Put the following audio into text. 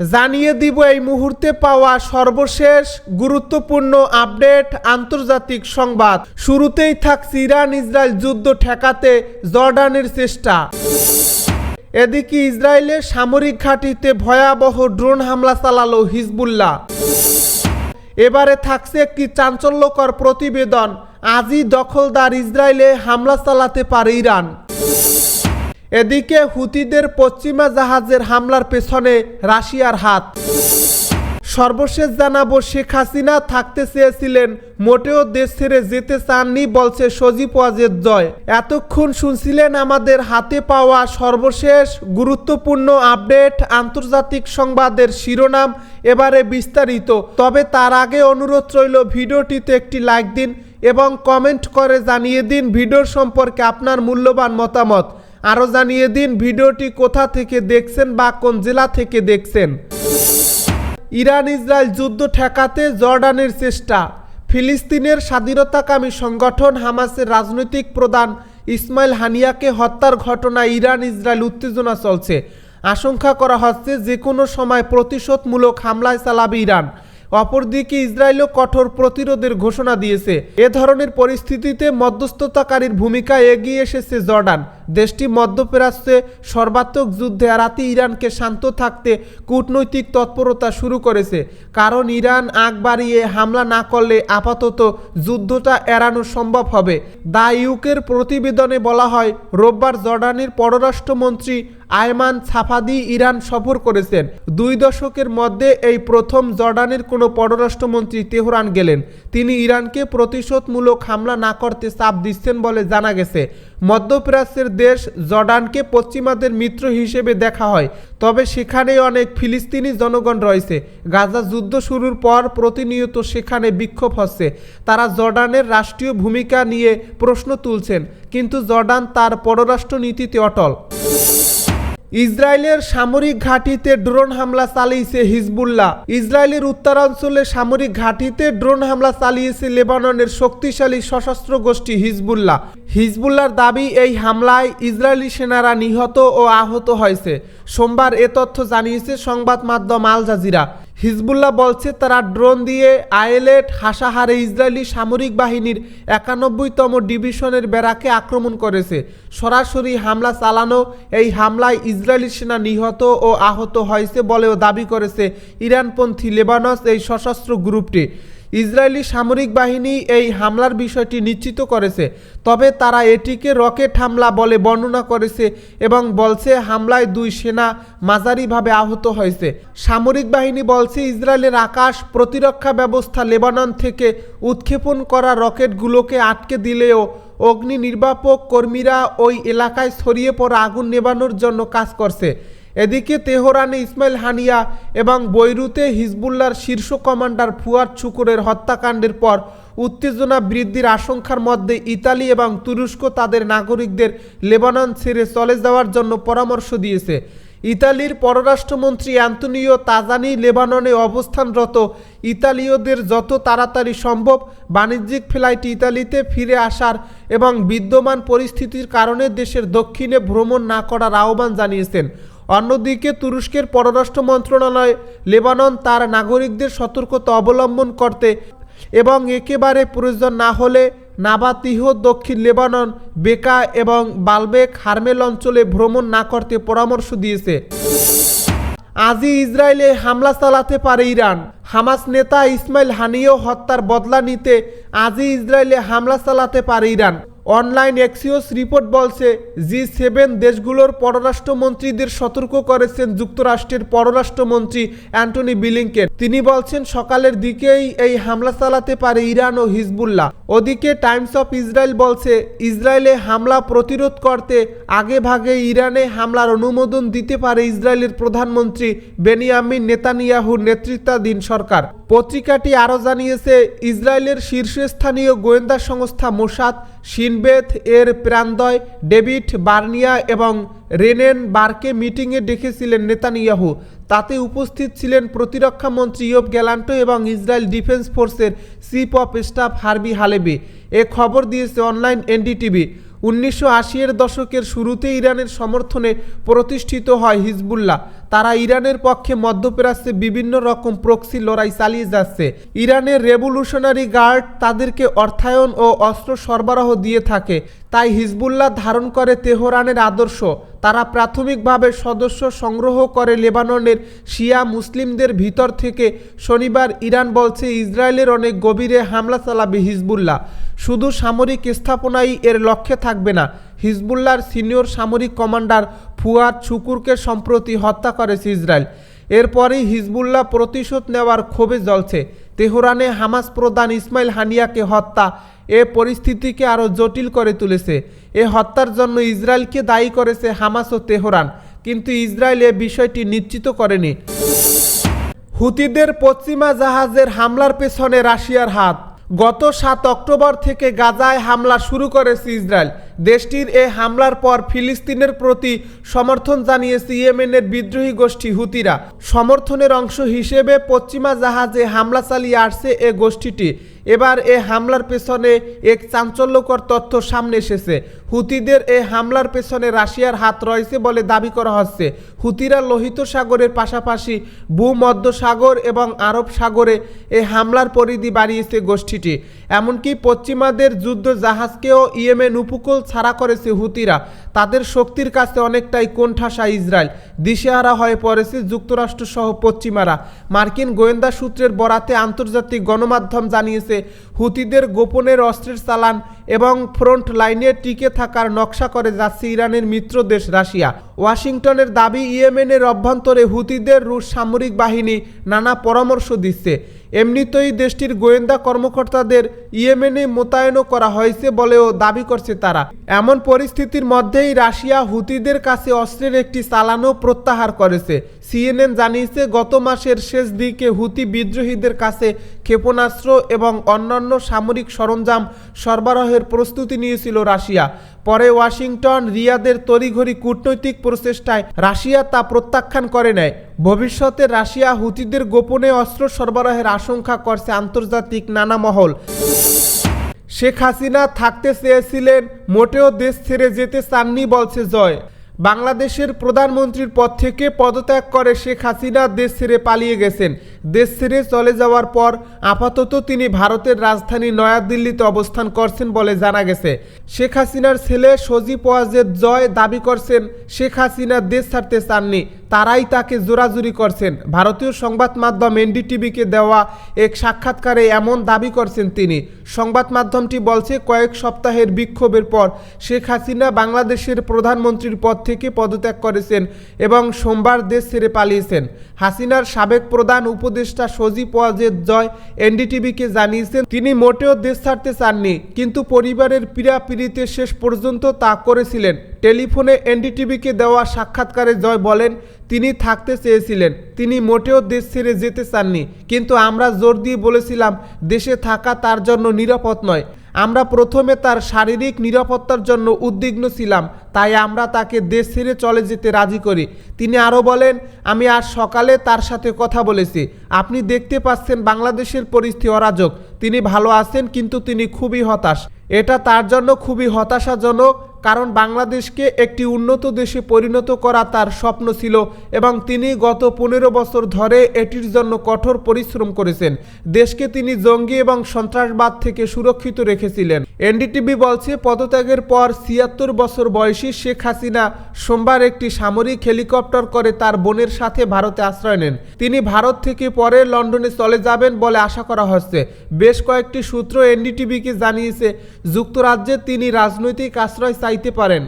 জানিয়ে দিব এই মুহূর্তে পাওয়া সর্বশেষ গুরুত্বপূর্ণ আপডেট আন্তর্জাতিক সংবাদ। শুরুতেই থাকছে ইরান ইসরায়েল যুদ্ধ ঠেকাতে জর্ডানের চেষ্টা। এদিকে ইসরায়েলের সামরিক ঘাঁটিতে ভয়াবহ ড্রোন হামলা চালালো হিজবুল্লাহ। এবারে থাকছে একটি চাঞ্চল্যকর প্রতিবেদন। আজই দখলদার ইসরায়েলে হামলা চালাতে পারে ইরান। এদিকে হুতিদের পশ্চিমা জাহাজের হামলার পেছনে রাশিয়ার হাত। সর্বশেষ জানাব, শেখ হাসিনা থাকতে চেয়েছিলেন, মোটেও দেশ ছেড়ে যেতে চাননি বলছে সজীব ওয়াজেদ জয়। এতক্ষণ শুনছিলেন আমাদের হাতে পাওয়া সর্বশেষ গুরুত্বপূর্ণ আপডেট আন্তর্জাতিক সংবাদের শিরোনাম, এবারে বিস্তারিত। তবে তার আগে অনুরোধ রইল, ভিডিওটিতে একটি লাইক দিন এবং কমেন্ট করে জানিয়ে দিন ভিডিওর সম্পর্কে আপনার মূল্যবান মতামত। আরও জানিয়ে দিন ভিডিওটি কোথা থেকে দেখছেন বা কোন জেলা থেকে দেখছেন। ইরান ইসরায়েল যুদ্ধ ঠেকাতে জর্ডানের চেষ্টা। ফিলিস্তিনের স্বাধীনতাকামী সংগঠন হামাসের রাজনৈতিক প্রধান ইসমাইল হানিয়াকে হত্যার ঘটনায় ইরান ইসরায়েল উত্তেজনা চলছে। আশঙ্কা করা হচ্ছে যে কোনো সময় প্রতিশোধমূলক হামলায় চালাবে ইরান। অপরদিকে ইসরায়েলও কঠোর প্রতিরোধের ঘোষণা দিয়েছে। এ ধরনের পরিস্থিতিতে মধ্যস্থতাকারীর ভূমিকায় এগিয়ে এসেছে জর্ডান। দেশটি মধ্যপ্রাচ্যে সর্বাত্মক যুদ্ধে এড়াতে ইরানকে শান্ত থাকতে কূটনৈতিক তৎপরতা শুরু করেছে। কারণ ইরান আগ বাড়িয়ে হামলা না করলে আপাতত যুদ্ধটা এড়ানো সম্ভব হবে। দা ইউকের প্রতিবেদনে বলা হয়, রোববার জর্ডানের পররাষ্ট্রমন্ত্রী আয়মান ছাফাদি ইরান সফর করেছেন। দুই দশকের মধ্যে এই প্রথম জর্ডানের কোনো পররাষ্ট্রমন্ত্রী তেহরান গেলেন। তিনি ইরানকে প্রতিশোধমূলক হামলা না করতে চাপ দিচ্ছেন বলে জানা গেছে। মধ্যপ্রাচ্যের দেশ জর্ডানকে পশ্চিমাদের মিত্র হিসেবে দেখা হয়, তবে সেখানে অনেক ফিলিস্তিনি জনগণ রয়েছে। গাজা যুদ্ধ শুরুর পর প্রতিনিয়ত সেখানে বিক্ষোভ হচ্ছে। তারা জর্ডানের রাষ্ট্রীয় ভূমিকা নিয়ে প্রশ্ন তুলছেন, কিন্তু জর্ডান তার পররাষ্ট্রনীতিতে অটল। ইসরায়েলের সামরিক ঘাঁটিতে ড্রোন হামলা চালিয়েছে হিজবুল্লাহ। ইসরায়েলের উত্তরাঞ্চলে সামরিক ঘাঁটিতে ড্রোন হামলা চালিয়েছে লেবাননের শক্তিশালী সশস্ত্র গোষ্ঠী হিজবুল্লাহ। হিজবুল্লার দাবি, এই হামলায় ইসরায়েলি সেনারা নিহত ও আহত হয়েছে। সোমবার এ তথ্য জানিয়েছে সংবাদ মাধ্যম আল জাজিরা। হিজবুল্লাহ বলছে, তারা ড্রোন দিয়ে আয়েলেট হাসাহারে ইসরায়েলি সামরিক বাহিনীর একানব্বইতম ডিভিশনের বেড়াকে আক্রমণ করেছে। সরাসরি হামলা চালানো, এই হামলায় ইসরায়েলি সেনা নিহত ও আহত হয়েছে বলেও দাবি করেছে ইরানপন্থী লেবানস এই সশস্ত্র গ্রুপটি। ইসরায়েলি সামরিক বাহিনী এই হামলার বিষয়টি নিশ্চিত করেছে, তবে তারা এটিকে রকেট হামলা বলে বর্ণনা করেছে এবং বলছে হামলায় দুই সেনা মাঝারিভাবে আহত হয়েছে। সামরিক বাহিনী বলছে ইসরায়েলের আকাশ প্রতিরক্ষা ব্যবস্থা লেবানন থেকে উৎক্ষেপণ করা রকেটগুলোকে আটকে দিলেও অগ্নি নির্বাপক কর্মীরা ওই এলাকায় ছড়িয়ে পড়া আগুন নেবানোর জন্য কাজ করছে। এদিকে তেহরানে ইসমাইল হানিয়া এবং বৈরুতে হিজবুল্লার শীর্ষ কমান্ডার ফুয়াদ শুকুরের হত্যাকাণ্ডের পর উত্তেজনা বৃদ্ধির আশঙ্কার মধ্যে ইতালি এবং তুরস্ক তাদের নাগরিকদের লেবানন ছেড়ে চলে যাওয়ার জন্য পরামর্শ দিয়েছে। ইতালির পররাষ্ট্রমন্ত্রী অ্যান্তনিও তাজানি লেবাননে অবস্থানরত ইতালীয়দের যত তাড়াতাড়ি সম্ভব বাণিজ্যিক ফ্লাইট ইতালিতে ফিরে আসার এবং বিদ্যমান পরিস্থিতির কারণে দেশের দক্ষিণে ভ্রমণ না করার আহ্বান জানিয়েছেন। অন্যদিকে তুরস্কের পররাষ্ট্র মন্ত্রণালয় লেবানন তার নাগরিকদের সতর্কতা অবলম্বন করতে এবং একেবারে প্রয়োজন না হলে নাবাতিহ দক্ষিণ লেবানন, বেকা এবং বালবেক হারমেল অঞ্চলে ভ্রমণ না করতে পরামর্শ দিয়েছে। আজই ইসরায়েলে হামলা চালাতে পারে ইরান। হামাস নেতা ইসমাইল হানিও হত্যার বদলা নিতে আজই ইসরায়েলে হামলা চালাতে পারে ইরান। অনলাইন এক্সিওস রিপোর্ট বলছে, জি সেভেন দেশগুলোর পররাষ্ট্রমন্ত্রীদের সতর্ক করেছেন যুক্তরাষ্ট্রের পররাষ্ট্রমন্ত্রী অ্যান্টনি বিলিংকেন। তিনি বলছেন, সকালের দিকেই এই হামলা চালাতে পারে ইরান ও হিজবুল্লাহ। ওদিকে টাইমস অফ ইসরায়েল বলছে, ইসরায়েলে হামলা প্রতিরোধ করতে আগে ভাগে ইরানে হামলার অনুমোদন দিতে পারে ইসরায়েলের প্রধানমন্ত্রী বেনিয়ামিন নেতানিয়াহুর নেতৃত্বাধীন সরকার। পত্রিকাটি আরও জানিয়েছে, ইসরায়েলের শীর্ষস্থানীয় গোয়েন্দা সংস্থা মোসাদ সিনবেথ এর প্রাণদয় ডেভিড বার্নিয়া এবং রেনেন বার্কে মিটিংয়ে ডেকেছিলেন নেতানিয়াহু। তাতে উপস্থিত ছিলেন প্রতিরক্ষা মন্ত্রী ইয়ব গ্যালান্টো এবং ইসরায়েল ডিফেন্স ফোর্সের chief of staff Herzi Halevi. এ খবর দিয়েছে অনলাইন এনডিটিভি। উনিশশো আশির দশকের শুরুতে ইরানের সমর্থনে প্রতিষ্ঠিত হয় হিজবুল্লাহ। তারা ইরানের পক্ষে মধ্যপ্রাচ্যে বিভিন্ন রকম প্রক্সি লড়াই চালিয়ে যাচ্ছে। ইরানের রেভলিউশনারি গার্ড তাদেরকে অর্থায়ন ও অস্ত্র সরবরাহ দিয়ে থাকে। তাই হিজবুল্লাহ ধারণ করে তেহরানের আদর্শ। তারা প্রাথমিকভাবে সদস্য সংগ্রহ করে লেবাননের শিয়া মুসলিমদের ভিতর থেকে। শনিবার ইরান বলছে, ইসরায়েলের অনেক গভীরে হামলা চালাবে হিজবুল্লাহ। শুধু সামরিক স্থাপনাই এর লক্ষ্যে থাকবে না। হিজবুল্লার সিনিয়র সামরিক কমান্ডার ফুয়াদ শুকুরকে সম্প্রতি হত্যা করেছে ইসরায়েল। এরপরেই হিজবুল্লাহ প্রতিশোধ নেওয়ার ক্ষোভে জ্বলছে। তেহরানে হামাস প্রধান ইসমাইল হানিয়াকে হত্যা, এ পরিস্থিতিকে আরও জটিল করে তুলেছে। এ হত্যার জন্য ইসরায়েলকে দায়ী করেছে হামাস ও তেহরান, কিন্তু ইসরায়েল এ বিষয়টি নিশ্চিত করেনি। হুতিদের পশ্চিমা জাহাজের হামলার পেছনে রাশিয়ার হাত। গত সাত অক্টোবর থেকে গাজায় হামলা শুরু করেছে ইসরায়েল। দেশটির এ হামলার পর ফিলিস্তিনের প্রতি সমর্থন জানিয়েছে ইয়েমেনের বিদ্রোহী গোষ্ঠী হুতিরা। সমর্থনের অংশ হিসেবে পশ্চিমা জাহাজে হামলা চালিয়ে আসছে এ গোষ্ঠীটি। এবার এ হামলার পেছনে এক চাঞ্চল্যকর তথ্য সামনে এসেছে। হুতিদের এ হামলার পেছনে রাশিয়ার হাত রয়েছে বলে দাবি করা হচ্ছে। হুতিরা লোহিত সাগরের পাশাপাশি ভূমধ্য সাগর এবং আরব সাগরে এ হামলার পরিধি বাড়িয়েছে গোষ্ঠীটি। এমনকি পশ্চিমাদের যুদ্ধ জাহাজকেও ইয়েমেন উপকূল ছাড়া করেছে হুতিরা। তাদের শক্তির কাছে অনেকটাই কোণঠাসা ইসরায়েল। দিশেহারা হয়ে পড়েছে যুক্তরাষ্ট্র সহ পশ্চিমারা। মার্কিন গোয়েন্দা সূত্রের বরাতে আন্তর্জাতিক গণমাধ্যম জানিয়েছে dice হুতিদের গোপনের অস্ত্রের চালান এবং ফ্রন্ট লাইনে টিকে থাকার নকশা করে যাচ্ছে ইরানের মিত্র দেশ রাশিয়া। ওয়াশিংটনের দাবি, ইয়েমেনের অভ্যন্তরে হুতিদের রুশ সামরিক বাহিনী নানা পরামর্শ দিচ্ছে। এমনিতেই দেশটির গোয়েন্দা কর্মকর্তাদের ইয়েমেনে মোতায়েনও করা হয়েছে বলেও দাবি করছে তারা। এমন পরিস্থিতির মধ্যেই রাশিয়া হুতিদের কাছে অস্ত্রের একটি চালানও প্রত্যাহার করেছে। সিএনএন জানিয়েছে, গত মাসের শেষ দিকে হুতি বিদ্রোহীদের কাছে ক্ষেপণাস্ত্র এবং অন্যান্য সামরিক সরঞ্জাম সরবরাহের প্রস্তুতি নিয়েছিল রাশিয়া। পরে ওয়াশিংটন, রিয়াদের তড়িঘড়ি কূটনৈতিক প্রচেষ্টায় রাশিয়া তা প্রত্যাখ্যান করে নেয়। ভবিষ্যতে রাশিয়া হুতিদের গোপনে অস্ত্র সরবরাহের আশঙ্কা করছে আন্তর্জাতিক নানা মহল। শেখ হাসিনা থাকতে চেয়েছিলেন, মোটেও দেশ ছেড়ে যেতে চাননি বলছে জয়। বাংলাদেশের প্রধানমন্ত্রীর পদ থেকে পদত্যাগ করে শেখ হাসিনা দেশ ছেড়ে পালিয়ে গেছেন। দেশ ছেড়ে চলে যাওয়ার পর আপাতত তিনি ভারতের রাজধানী নয়াদিল্লিতে অবস্থান করছেন বলে জানা গেছে। শেখ হাসিনার ছেলে সজীব ওয়াজেদ জয় দাবি করছেন, শেখ হাসিনা দেশ ছাড়তে চাননি। তারাই তাকে জোরাজুরি করছেন। ভারতীয় সংবাদ মাধ্যম এনডিটিভিকে দেওয়া এক সাক্ষাৎকারে এমন দাবি করছেন তিনি। সংবাদ মাধ্যমটি বলছে, কয়েক সপ্তাহের বিক্ষোভের পর শেখ হাসিনা বাংলাদেশের প্রধানমন্ত্রীর পদ থেকে পদত্যাগ করেছেন এবং সোমবার দেশ ছেড়ে পালিয়েছেন। হাসিনার সাবেক প্রধান উপদেষ্টা সজীব ওয়াজেদ জয় এনডিটিভিকে জানিয়েছেন, তিনি মোটেও দেশ ছাড়তে চাননি, কিন্তু পরিবারের পীড়াপিড়িতে শেষ পর্যন্ত তা করেছিলেন। টেলিফোনে এনডিটিভিকে দেওয়া সাক্ষাৎকারে জয় বলেন, তিনি থাকতে চেয়েছিলেন। তিনি মোটেও দেশ ছেড়ে যেতে চাননি। কিন্তু আমরা জোর দিয়ে বলেছিলাম, দেশে থাকা তার জন্য নিরাপদ নয়। আমরা প্রথমে তার শারীরিক নিরাপত্তার জন্য উদ্বিগ্ন ছিলাম। তাই আমরা তাকে দেশ ছেড়ে চলে যেতে রাজি করি। তিনি আরও বলেন, আমি আজ সকালে তার সাথে কথা বলেছি। আপনি দেখতে পাচ্ছেন বাংলাদেশের পরিস্থিতি অরাজক। তিনি ভালো আছেন, কিন্তু তিনি খুবই হতাশ। এটা তার জন্য খুবই হতাশাজনক কারণ বাংলাদেশকে একটি উন্নত দেশে পরিণত করা তার স্বপ্ন ছিল এবং তিনি গত পনেরো বছর ধরে এটির জন্য কঠোর পরিশ্রম করেছেন। দেশকে তিনি জঙ্গি এবং সন্ত্রাসবাদ থেকে সুরক্ষিত রেখেছিলেন। এনডিটিভি বলছে, পদত্যাগের পর ছিয়াত্তর বছর বয়সী শেখ হাসিনা সোমবার একটি সামরিক হেলিকপ্টার করে তার বোনের সাথে ভারতে আশ্রয় নেন। তিনি ভারত থেকে পরে লন্ডনে চলে যাবেন বলে আশা করা হচ্ছে। বেশ কয়েকটি সূত্র এনডিটিভিকে জানিয়েছে, যুক্তরাজ্যে তিনি রাজনৈতিক আশ্রয় চাইতে পারেন।